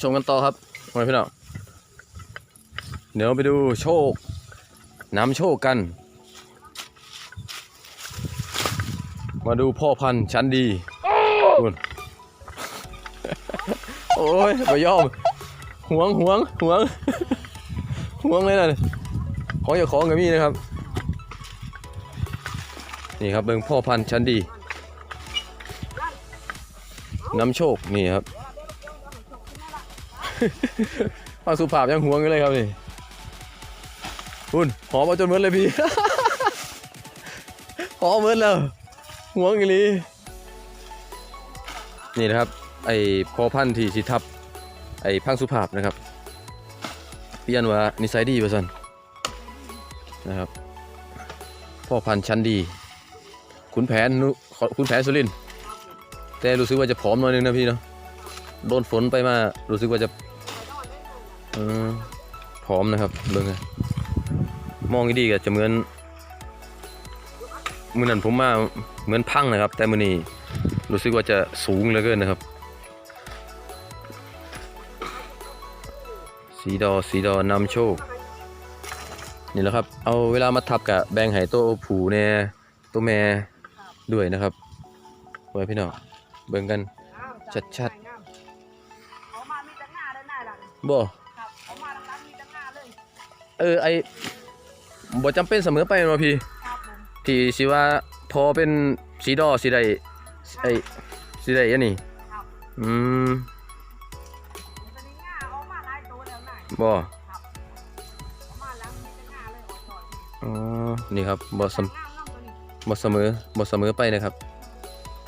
ชมกันต่อครับมาพี่น้องเดี๋ยวไปดูโชคน้ำโชคกัน มาดูพ่อพันธุ์ชั้นดีคุณโอ้ยไปยอมห่วงห่วงห่วงห่วงเลยนะของอย่าของกับมี่นะครับ นี่ครับเบิ่งพ่อพันธุ์ชั้นดี น้ำโชคนี่ครับ ฟังสุภาพยังหวงอยู่เลยครับนี่คุณหอมมาจนเหมือนเลยพี่ หอมเหมือนแล้วหวงอีลีนี่นะครับ ไอ้พอพันธุ์ที่สิทับ ไอ้พังสุภาพนะครับ เปลี่ยนว่านิสัยดีประสันนะครับพ่อพันธุ์ชั้นดี ขุนแผนนุขุนแผนสุรินแต่รู้สึกว่าจะผอมหน่อยนึงนะพี่เนาะโดนฝนไปมารู้สึกว่าจะ เออผอมนะครับเบิ่งนมองดีๆก็จะเหมือนมือนั้นผมมาเหมือนพังนะครับ แต่มือนี้รู้สึกว่าจะสูงเหลือเกินนะครับ สีดอสีดอนำโชค นี่แหละครับ เอาเวลามาทับกับแบงไห้ตัวผูแน่ตัวแม่ด้วยนะครับไว้พี่น้องเบิ่งกันชัดเขามามีแต่หน้าได้หน้าหลังบ่ เออไอบ่จำเป็นเสมอไปเนาะพี่ครับผมที่สิว่าพอเป็นสีดอสีใดไอสีใดอันนี้ครับอืมมันจะมีหน้าเขามาหลายตัวแล้วหน้าบ่เขามาหลังมีแต่หน้าเลยอ่อนๆอ๋อ นี่ครับบ่เสมหน้าน้องตัวนี้บ่เสมอบ่เสมอไปนะครับ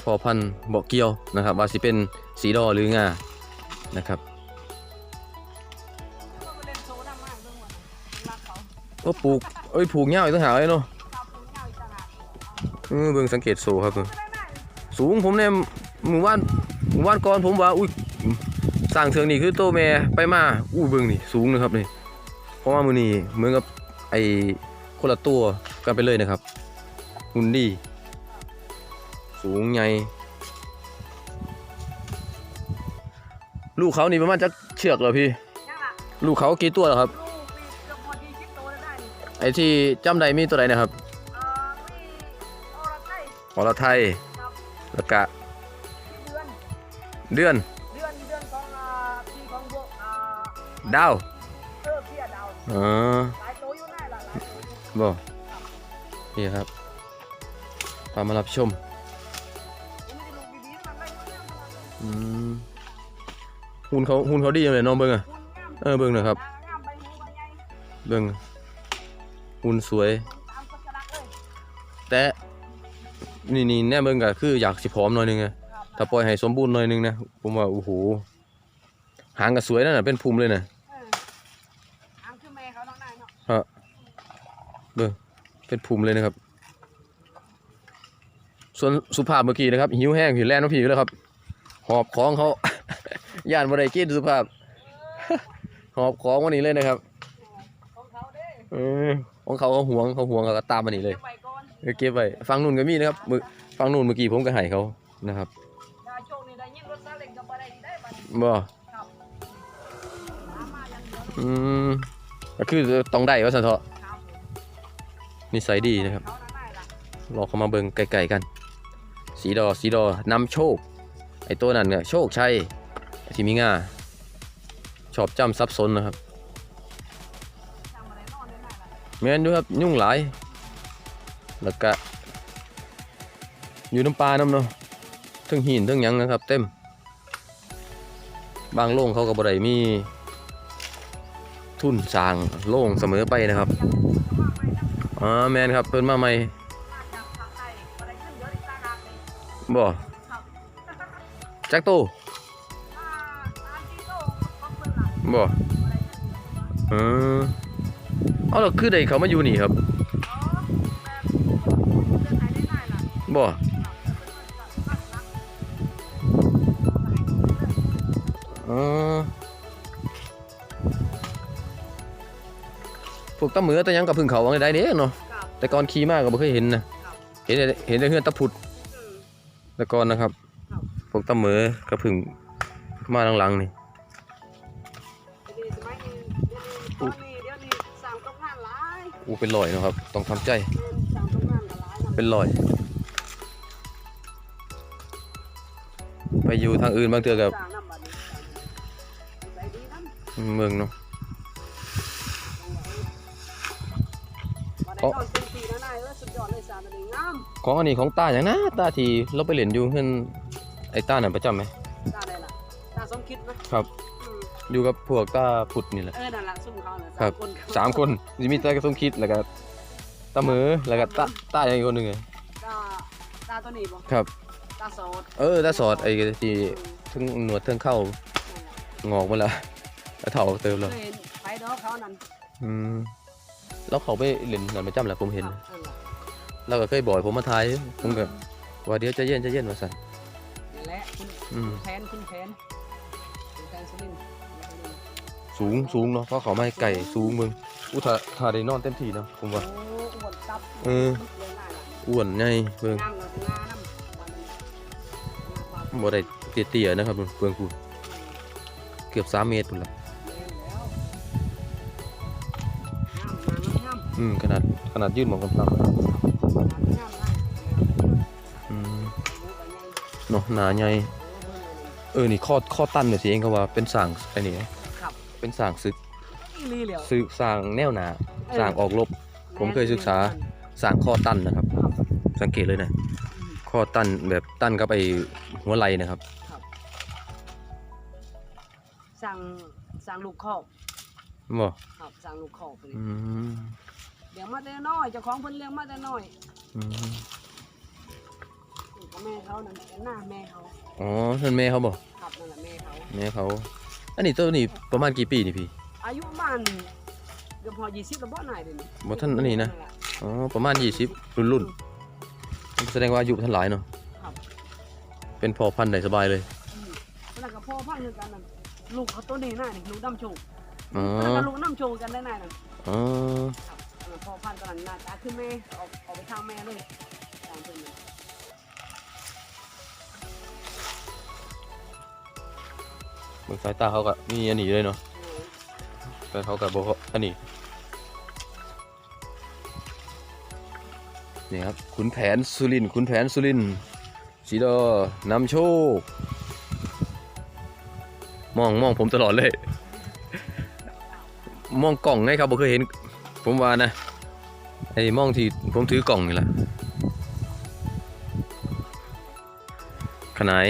พอพันธุ์บ่เกี่ยวนะครับ ว่าสิเป็นสีดอหรืองานะครับ ก็ปลูกเอ้ยปลูกเหย้าอีกต่างหากเลยเนาะเออเบิ่งสังเกตโซครับเบิ่งสูงผมเนี่ยหมู่บ้านหมู่บ้านก่อนผมว่าอุ้ยสร้างเทืองนี่คือโตแม่ไปมาอู้เบิ่งนี่สูงนะครับนี่เพราะว่ามือนี่เหมือนกับไอ้คนละตัวกันไปเลยนะครับหุ่นดี สูงใหญ่ลูกเขานี่ประมาณจะเชือกเหรอพี่ ลูกเขากี่ตัวเหรอครับ ได้นี่ไอ้ที่จำได้มีตัวใดนะครับเอ่อมีโอราไทยอรไทยครับแล้วก็เดือน เดือน เดือนเดือนของอ่าปีของบวกอ่าดาวเออเพียดาวอ๋อ หลายตัวอยู่หน้าหลายหลายตัวอยู่บ่นี่ครับพามารับชม ผมไม่ได้ลงดีๆมันไม่งามขนาดนั้นอืมหุ่นเขาหุ่นเขาดีจังเลยน้องเบิ้งอะ คุณงามเออเบิ้งหนะครับ งามใบหูใบใหญ่เบิ้ง หุ่นสวย แต่นี่นี่แน่เบิ้งก็คืออยากสิผอมหน่อยนึงไงถ้าปล่อยให้สมบูรณ์หน่อยนึงนะผมว่าโอ้โหหางก็สวยนั่นน่ะเป็นภูมิเลยนะเออหางคือแม่เขาน้องนายเนาะเบิ้งเป็นภูมิเลยนะครับ ส่วนสุภาพเมื่อกี้นะครับ หิวแห้งผิวแล่นน้องผีแล้วครับ หอบของเขา ย่านบ่ได้กินสุภาพ หอบของวันนี้เลยนะครับ ของเขาเด้ เออ ของเขาเขาห่วงเขาห่วงเขาก็ตามมานี่เลยเก็บไว้ก่ออเก็บไว้ฟังนู่นก็มีนะครับมือฟังนู่นเมื่อกี้ผมก็ให้เขานะครับบ่ได้ได้บัดนี้บ่ครับตามมาอย่างเดียวอืมก็คือต้องได้ว่าสันเถาะครับผมนิสัยดีนะครับรอเขามาเบิ่งไกลๆกัน สีดอสีดอนำโชค ไอ้ตัวนั้นเนี่ยโชคชัยที่มีง่าชอบจำซับซ้อนนะครับ แม่นด้วยครับยุ่งหลายแล้วก็อยู่น้ำปลาน้ำเนาะทั้งหินทั้งยังนะครับ เต็ม บางโล่งเขาก็บ่ได้มี ทุ่นสางโล่งเสมอไปนะครับยังว่าไปนะอ๋อแมนครับเพิ่นมาใหม่มาจากภาคใต้บ่ได้เงิน เยอะอีกต่างหากเลยบ่ครับแจ็คโตมาตามที่โตของเพิ่นล่ะบ่บ่ได้เงินเยอะเออเอาแล้วคือได้เขามาอยู่นี่ครับอ๋อแบบเดินหายได้นายล่ะบ่อ๋อพวกตะเหมือตะหยังกับพึ่งเขาว่าไงได้เด้เนาะแต่ก่อนขี่มากก็บ่เคยเห็นนะเห็นแต่เห็นแต่เฮือนตะพุดแต่ก่อนนะครับพวกตะเหมือกับพึ่งมาหลังๆนี่ อู้เป็นรอยเนาะครับ ต้องทำใจสร้างตรงนั้นก็หลายนะเป็นรอย ไปอยู่ทางอื่นบางเทื่อกับสร้างน้ำบัดนี้ใจดีน้ำเมืองเนาะมาได้นอนเต็มที่นะนายเออสุดยอดเลยสร้างตัวนี้งามของอันนี้ของตาอย่างนะตาที่เราไปเล่นอยู่เพื่อนไอ้ตานั่นประจำไหมตาได้ละตาสมคิดนะครับอืมอยู่กับพวกตาพุดนี่แหละเออนั่นละซุ่มเขาน่ะ ครับคนสามคนจะมีตากระสมคิดแล้วก็ตาเหมือแล้วก็ตาตาอย่างอีกคนหนึ่งไงตาตาตัวนี้บ่ครับตาโสดเออตาสอดไอ้ที่ทั้งหนวดทั้งเข้านั่นแหละงอกหมาแล้วแล้วเถ่าเติมแล้วเคยเห็นไปดอกเขานั่นอืมแล้วเขาไปเล่นนั่นประจำแหละผมเห็นครับนั่นล่ะเราก็เคยบ่อยผมมาทายผมก็ว่าเดี๋ยวใจะเย็นใจะเย็นว่าสั่นนั่นแหละคุณอืมแผนคุณแผนคุณแผนสุรินทร์ สูงสูงเนาะเพราะเขาไม่ให้ไก่สูงมึงอุทาทาได้นอนเต็มที่เนาะผมว่าโอ้อ้วนตับเออเลยน่าล่ะอ้วนใหญ่เบิ่งงามกับงาน้ำวันนี้งามความบ่ได้เตี้ยๆนะครับเบิ่งกูเกือบ3เมตรพุ่นล่ะแม่นแล้วงามงามงามอืมขนาดขนาดยืนหมองกำลังงามงามได้อืมรู้กันยังเนาะหนาใหญ่เออเบิ่งเลยเออนี่ข้อข้อตั้นเนี่ยสิเองเขาว่าเป็นสร้างไอ้นี่ครับ เป็นสร้างศึกอีหลีเหลียวศึกสร้างแนวหนาสร้างออกรบ ผมเคยศึกษา สร้างข้อตั้นนะครับ ครับ สังเกตเลยนะอืมข้อตั้นแบบตั้นกับไอ้หัวไหล่นะครับ สั่งสั่งลูกคอกบ่ครับสั่งลูกคอกไปเลยอืมเลี้ยงมาแต่น้อยเจ้าของเพิ่นเลี้ยงมาแต่น้อยอืมนี่ก็แม่เขานั่นเป็นหน้าแม่เขาอ๋อนั่นแม่เขาบ่ครับนั่นแหละแม่เขาแม่เขา อันนี้ตัวนี้ประมาณกี่ปีนี่พี่อายุประมาณเกือบพอยี่สิบแล้วบ่นายเดี๋ยวนี้บ่ทันอันนี้นะแหลอ๋อประมาณ20รุ่นรุ่นแสดงว่าอายุท่านหลายเนาะครับเป็นพอพันธุ์ได้สบายเลยอืมแล้วก็พ่อพังคือกันนั่นลูกเขาตัวนี้น่านี่ลูกดำโชว์อ๋อแล้วก็ลูกน้ำโชว์กันได้น่านั่นอ๋อครับอันนั้นพ่อพันธุ์ตอนนั้นหน้าตาคือแม่ออกออกไปทางแม่เลยตามเพิ่นเลย เบิ่งสายตาเขาก็มีอันนี้เลยเนาะแต่เขาก็บ่อันนี้นี่ครับขุนแผนสุรินขุนแผนสุรินสีดอนำโชค มองมองผมตลอดเลย มองกล่องไงครับบ่เคยเห็น ผมว่านะไอ้มองที่ผมถือกล่องนี่แหละขนาย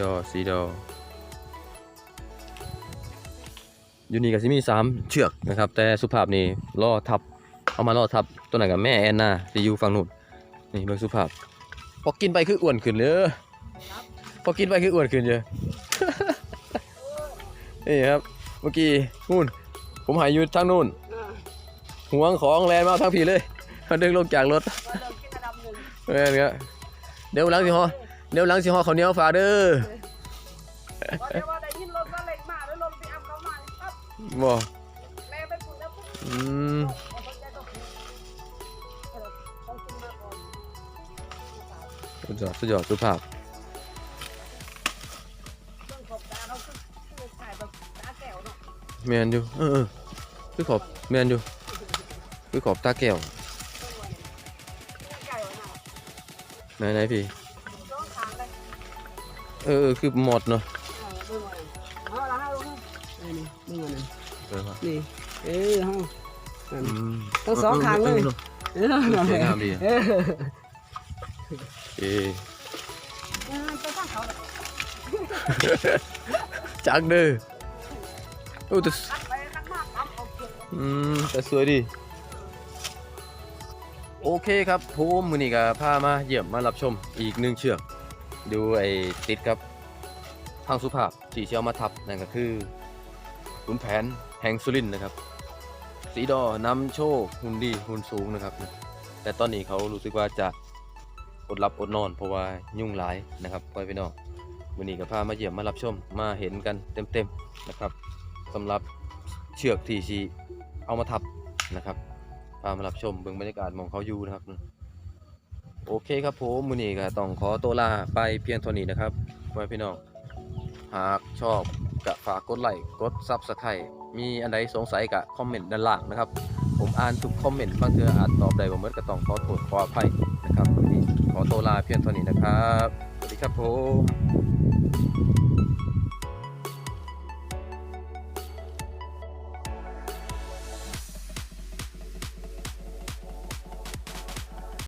ดอสีดออยู่นี่ก็สิมีสามเชือกนะครับ แต่สุภาพนี่ล่อทับ เอามาล่อทับตัวไหนนกับแม่แอนนาที่อยู่ฝั่งนู้นนี่เบิ่งสุภาพ พอกินไปคืออ้วนขึ้นเลยพอกินไปคืออ้วนขึ้นเยอะนี่ครับเมื่อกี้นู่น ผมหายอยู่ทางนู่นเออห่วงของแลนมาทางผีเลยมาดึงลงจากรถว่าเริ่มกินอันดับหนึ่งเออเนี่ยเดี๋ยวหลังสิฮอ เดี๋ยวหลังสิฮอเขาวเหนียวฝากเด้อว่าแต่ว่าได้ยินรถว่าเล็กมาแล้วรถไปอัพเข้ามาปั๊บบ่แม่ไปปุ่นแล้วปุ๊บอืมเอาสนใจต้องเออต้องกินมาก่อนสุดยอดสุดยอดสุภาพเครื่องขอบตาเขาคือคือขายแบบตาแก้วเนาะแมนอยู่เออเออคือขอบแมนอยู่คือขอบตาแก้วไก่วะน่ะไหนไหนพี่ เออเออคือหมดเนาะเออเบิ่งว่าเอาละให้ลงนี่นี่เบิ่งว่านั่นเออครับนี่เออเฮาอืมทั้งสองข้างเลยออเออสวยงามดีอะเออเออเออไปทางเขาเลยจักเด้อโอ้แต่ตัดไปตัดมาตัดเอาเก็บอืมแต่สวยดีโอเคครับผมมือนี้ก็พามาเยี่ยมมารับชมอีกหนึ่งเชือก ดูไอ้ติดกับทางสุภาพที่เชียวมาทับนั่นก็คือขุนแผนแห่งสุรินทร์นะครับ สีดอนำโชคหุ่นดีหุ่นสูงนะครับ แต่ตอนนี้เขารู้สึกว่าจะอดหลับอดนอน เพราะว่ายุ่งหลายนะครับไปพี่น้องมือนี้ก็พามาเยี่ยมมารับชมมาเห็นกันเต็มๆนะครับสำหรับเชือกที่ชีเอามาทับนะครับพามารับชมเบิ่งบรรยากาศมองเขาอยู่นะครับ โอเคครับผมมือนี้ก็ต้องขอตัวลาไปเพียงเท่านี้นะครับไว้พี่น้อง หากชอบก็ฝากกดไลค์กดซับสไครต์มีอันใดสงสัยก็คอมเมนต์ด้านล่างนะครับ ผมอ่านทุกคอมเมนต์บางเทื่ออาจตอบได้บ่หมดก็ต้องขอโทษขออภัยนะครับวันนี้ขอตัวลาเพียงเท่านี้นะครับ สวัสดีครับผม